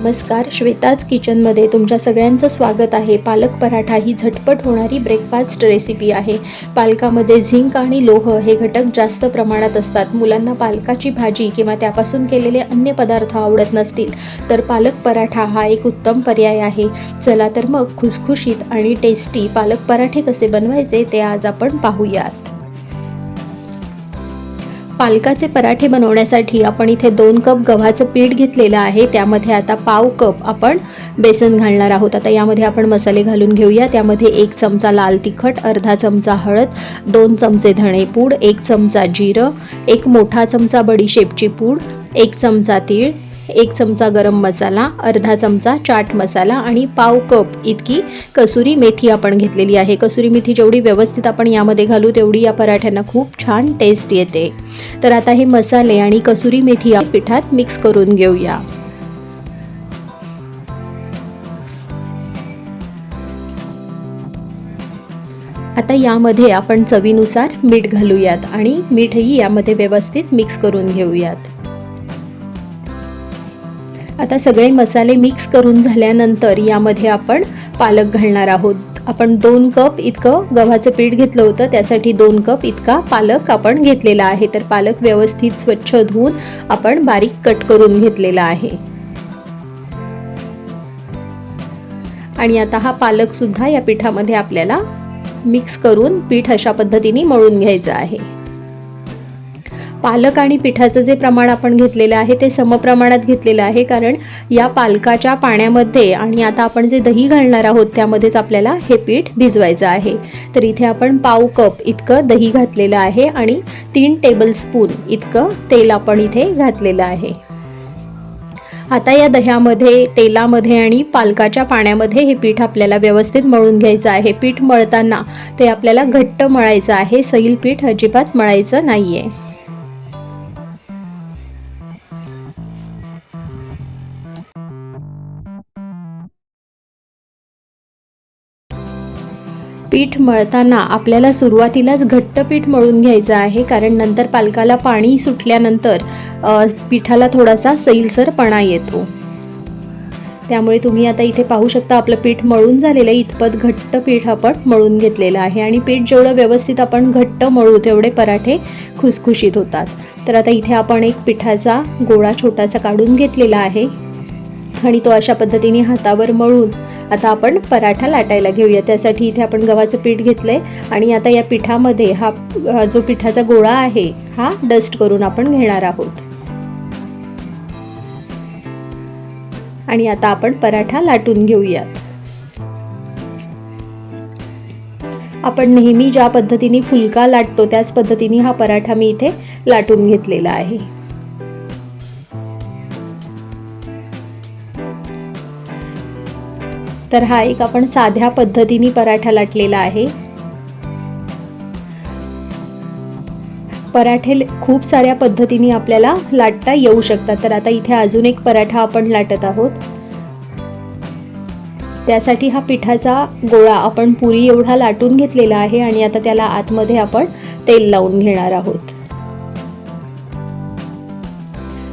नमस्कार श्वेताज किचनमध्ये तुमच्या सगळ्यांचं स्वागत आहे. पालक पराठा ही झटपट होणारी ब्रेकफास्ट रेसिपी आहे. पालकामध्ये झिंक आणि लोह हे घटक जास्त प्रमाणात असतात. मुलांना पालकाची भाजी किंवा त्यापासून केलेले अन्य पदार्थ आवडत नसतील तर पालक पराठा हा एक उत्तम पर्याय आहे. चला तर मग खुसखुशीत आणि टेस्टी पालक पराठे कसे बनवायचे ते आज आपण पाहूयात. पालकाचे पराठे बनवण्यासाठी आपण इथे दोन कप गव्हाचं पीठ घेतलेलं आहे. त्यामध्ये आता पाव कप आपण बेसन घालणार आहोत. आता यामध्ये आपण मसाले घालून घेऊया. त्यामध्ये एक चमचा लाल तिखट अर्धा चमचा हळद दोन चमचे धणेपूड एक चमचा जिरं एक मोठा चमचा बडीशेपची पूड एक चमचा तीळ एक चमचा गरम मसाला अर्धा चमचा चाट मसाला आणि पाव कप इतकी कसुरी मेथी आपण घेतलेली आहे. कसुरी मेथी जेवढी व्यवस्थित आपण यामध्ये घालू तेवढी या पराठ्यांना खूप छान टेस्ट येते. तर आता हे मसाले आणि कसुरी मेथी या पिठात मिक्स करून घेऊया. आता यामध्ये आपण चवीनुसार मीठ घालूयात आणि मीठही यामध्ये व्यवस्थित मिक्स करून घेऊयात. आता सगळे मसाले मिक्स करून झाल्यानंतर यामध्ये आपण पालक घालणार आहोत. आपण दोन कप इतकं गव्हाचं पीठ घेतलं होतं त्यासाठी दोन कप इतका पालक आपण घेतलेला आहे. तर पालक व्यवस्थित स्वच्छ धुवून आपण बारीक कट करून घेतलेला आहे. आणि आता हा पालकसुद्धा या पिठामध्ये आपल्याला मिक्स करून पीठ अशा पद्धतीने मळून घ्यायचं आहे. पालक आणि पिठाचं जे प्रमाण आपण घेतलेलं आहे ते समप्रमाणात घेतलेलं आहे कारण या पालकाच्या पाण्यामध्ये आणि आता आपण जे दही घालणार आहोत त्यामध्येच आपल्याला हे पीठ भिजवायचं आहे. तर इथे आपण पाव कप इतकं दही घातलेलं आहे आणि तीन टेबलस्पून इतकं तेल आपण इथे घातलेलं आहे. आता या दह्यामध्ये तेलामध्ये आणि पालकाच्या पाण्यामध्ये हे पीठ आपल्याला व्यवस्थित मळून घ्यायचं आहे. पीठ मळताना ते आपल्याला घट्ट मळायचं आहे. सैल पीठ अजिबात मळायचं नाही आहे पीठ मळताना आपल्याला सुरुवातीलाच घट्ट पीठ मळून घ्यायचं आहे कारण नंतर पालकाला पाणी सुटल्यानंतर पिठाला थोडासा सैलसरपणा येतो. त्यामुळे तुम्ही आता इथे पाहू शकता आपलं पीठ मळून झालेलं आहे. इतपत घट्ट पीठ आपण मळून घेतलेलं आहे. आणि पीठ जेवढं व्यवस्थित आपण घट्ट मळू तेवढे पराठे खुसखुशीत होतात. तर आता इथे आपण एक पिठाचा गोळा छोटासा काढून घेतलेला आहे. आणि तो अशा पद्धतीने हातावर मळून आता आपण पराठा लाटायला घेऊया. त्यासाठी इथे आपण गव्हाचं पीठ घेतलं आहे आणि आता या पिठामध्ये हा जो पिठाचा गोळा आहे हा डस्ट करून आपण घेणार आहोत. आणि आता आपण पराठा लाटून घेऊयात. आपण नेहमी ज्या पद्धतीने फुलका लाटतो त्याच पद्धतीने हा पराठा मी इथे लाटून घेतलेला आहे. तर हा एक आपण साध्या पद्धतीने पराठा लाटलेला आहे. पराठे खूप साऱ्या पद्धतीने आपल्याला लाटता येऊ शकतात. तर आता इथे अजून एक पराठा आपण लाटत आहोत. त्यासाठी हा पिठाचा गोळा आपण पुरी एवढा लाटून घेतलेला आहे आणि आता त्याला आतमध्ये आपण तेल लावून घेणार आहोत.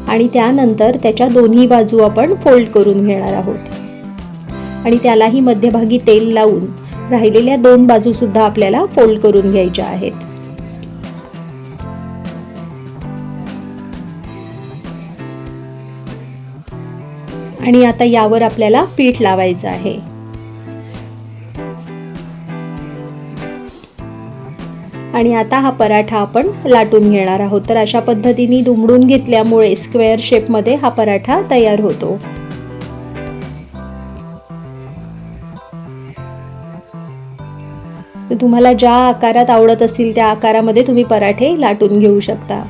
आणि त्यानंतर त्याच्या दोन्ही बाजू आपण फोल्ड करून घेणार आहोत. आणि त्यालाही मध्यभागी तेल लावून राहिलेल्या दोन बाजू सुद्धा आपल्याला फोल्ड करून घ्यायच्या आहेत. आणि आता यावर आपल्याला पीठ लावायचं आहे. आणि आता हा पराठा आपण लाटून घेणार आहोत. तर अशा पद्धतीने दुमडून घेतल्यामुळे स्क्वेअर शेपमध्ये हा पराठा तयार होतो. तर तुम्हाला ज्या आकारात आवडत असतील त्या आकारामध्ये तुम्ही पराठे लाटून घेऊ शकता.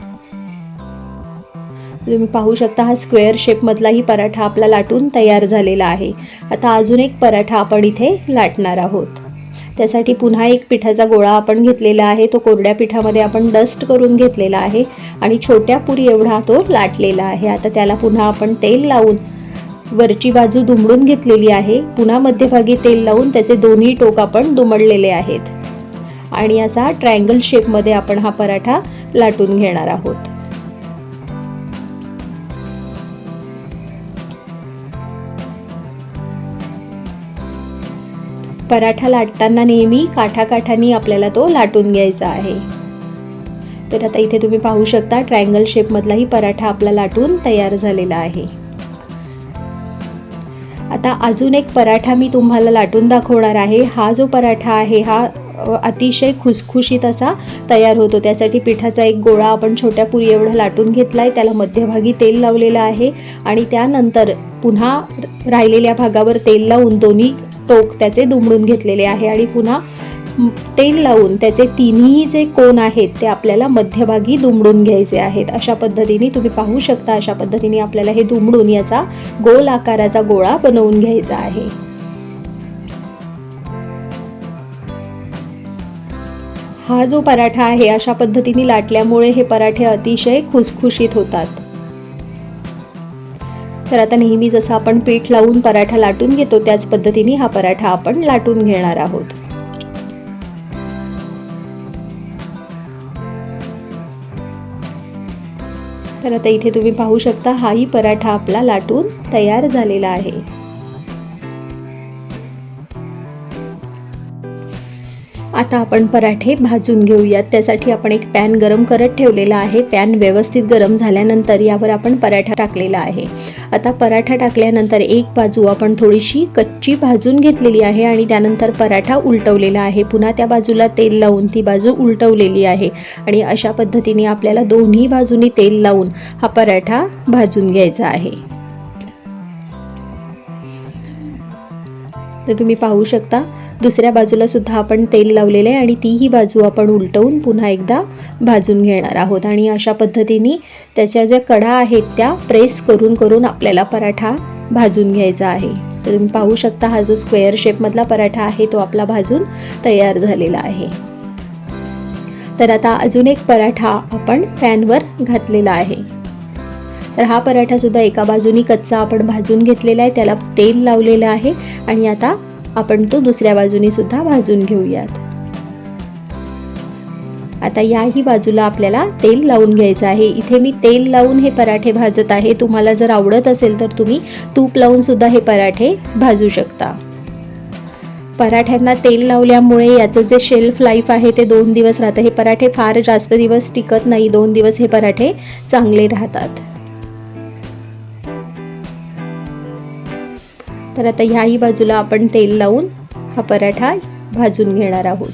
तुम्ही पाहू शकता हा स्क्वेअर शेपमधलाही पराठा आपला लाटून तयार झालेला आहे. आता अजून एक पराठा आपण इथे लाटणार आहोत. त्यासाठी पुन्हा एक पिठाचा गोळा आपण घेतलेला आहे. तो कोरड्या पिठामध्ये आपण डस्ट करून घेतलेला आहे आणि छोट्या पुरी एवढा तो लाटलेला आहे. आता त्याला पुन्हा आपण तेल लावून वरची बाजू दुमडून घेतलेली आहे. पुन्हा मध्यभागी तेल लावून त्याचे दोन्ही टोक आपण दुमडलेले आहेत. आणि असा ट्रायंगल शेपमध्ये आपण हा पराठा लाटून घेणार आहोत. पराठा लाटताना नेहमी काठाकाठानी आपल्याला तो लाटून घ्यायचा आहे. तर आता इथे तुम्ही पाहू शकता ट्रायंगल शेपमधलाही पराठा आपला लाटून तयार झालेला आहे. आता अजून एक पराठा मी तुम्हाला लाटून दाखवणार आहे. हा जो पराठा आहे हा अतिशय खुसखुशीत असा तयार होतो. त्यासाठी पिठाचा एक गोळा आपण छोट्या पुरी एवढा लाटून घेतला आहे त्याला मध्यभागी तेल लावलेलं आहे आणि त्यानंतर पुन्हा राहिलेल्या भागावर तेल लावून दोन्ही टोक त्याचे दुमडून घेतलेले आहे आणि पुन्हा तेल लावून त्याचे तिन्ही जे कोण आहेत ते आपल्याला मध्यभागी दुमडून घ्यायचे आहेत. अशा पद्धतीने तुम्ही पाहू शकता अशा पद्धतीने आपल्याला हे दुमडून याचा गोल आकाराचा गोळा बनवून घ्यायचा आहे. हा जो पराठा आहे अशा पद्धतीने लाटल्यामुळे हे पराठे अतिशय खुसखुशीत होतात. तर आता नेहमी जसं आपण पीठ लावून पराठा लाटून घेतो त्याच पद्धतीने हा पराठा आपण लाटून घेणार आहोत. तर आता इथे तुम्ही पाहू शकता हाही पराठा आपला लाटून तयार झालेला आहे. आता आपण पराठे भाजून घेऊयात. त्यासाठी आपण एक पॅन गरम करत ठेवलेला आहे. पॅन व्यवस्थित गरम झाल्यानंतर यावर आपण पराठा टाकलेला आहे. आता पराठा टाकल्यानंतर एक बाजू आपण थोडीशी कच्ची भाजून घेतलेली आहे आणि त्यानंतर पराठा उलटवलेला आहे. पुन्हा त्या बाजूला तेल लावून ती बाजू उलटवलेली आहे आणि अशा पद्धतीने आपल्याला दोन्ही बाजूनी तेल लावून हा पराठा भाजून घ्यायचा आहे. तर तुम्ही पाहू शकता. दुसऱ्या बाजूला सुद्धा आपण तेल लावलेले आहे आणि तीही बाजू आपण उलटवून पुन्हा एकदा भाजून घेणार आहोत. आणि अशा पद्धतीने त्याच्या ज्या कडा आहेत त्या प्रेस करून करून आपल्याला पराठा भाजून घ्यायचा आहे. तर तुम्ही पाहू शकता हा जो स्क्वेअर शेपमधला पराठा आहे तो आपला भाजून तयार झालेला आहे. तर आता अजून एक पराठा आपण पॅनवर घातलेला आहे. तर हा पराठा सुद्धा एका बाजूनी कच्चा आपण भाजून घेतलेला आहे त्याला तेल लावलेलं आहे आणि आता आपण तो दुसऱ्या बाजूनी सुद्धा भाजून घेऊयात. आता याही बाजूला आपल्याला तेल लावून घ्यायचं आहे. इथे मी तेल लावून हे पराठे भाजत आहे. तुम्हाला जर आवडत असेल तर तुम्ही तूप लावून सुद्धा हे पराठे भाजू शकता. पराठ्यांना तेल लावल्यामुळे याचं जे शेल्फ लाईफ आहे ते दोन दिवस राहतं. हे पराठे फार जास्त दिवस टिकत नाही. दोन दिवस हे पराठे चांगले राहतात. तर आता ह्याही बाजूला आपण तेल लावून हा पराठा भाजून घेणार आहोत.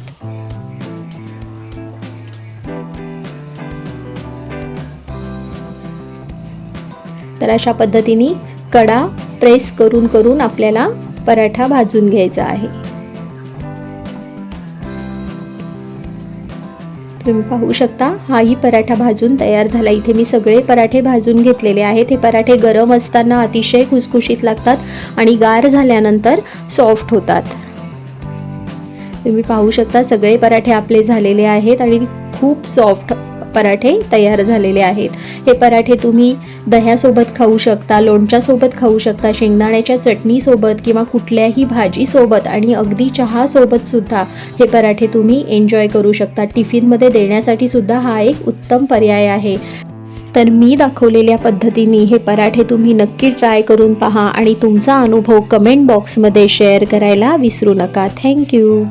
तर अशा पद्धतीने कडा प्रेस करून करून आपल्याला पराठा भाजून घ्यायचा आहे. तुम्ही पाहू शकता हाही पराठा भाजून तयार झाला. इथे मी सगळे पराठे भाजून घेतलेले आहेत. हे पराठे गरम असताना अतिशय खुसखुशीत लागतात आणि गार झाल्यानंतर सॉफ्ट होतात. तुम्ही पाहू शकता सगळे पराठे आपले झालेले आहेत आणि खूप सॉफ्ट पराठे तयार झालेले आहेत. हे पराठे तुम्ही दह्यासोबत खाऊ शकता लोणच्यासोबत खाऊ शकता शेंगदाण्याच्या चटणीसोबत किंवा कुठल्याही भाजीसोबत आणि अगदी चहासोबत सुद्धा हे पराठे तुम्ही एन्जॉय करू शकता. टिफिनमध्ये देण्यासाठी सुद्धा हा एक उत्तम पर्याय आहे. तर मी दाखवलेल्या पद्धतीने हे पराठे तुम्ही नक्की ट्राय करून पहा आणि तुमचा अनुभव कमेंट बॉक्समध्ये शेअर करायला विसरू नका. थँक्यू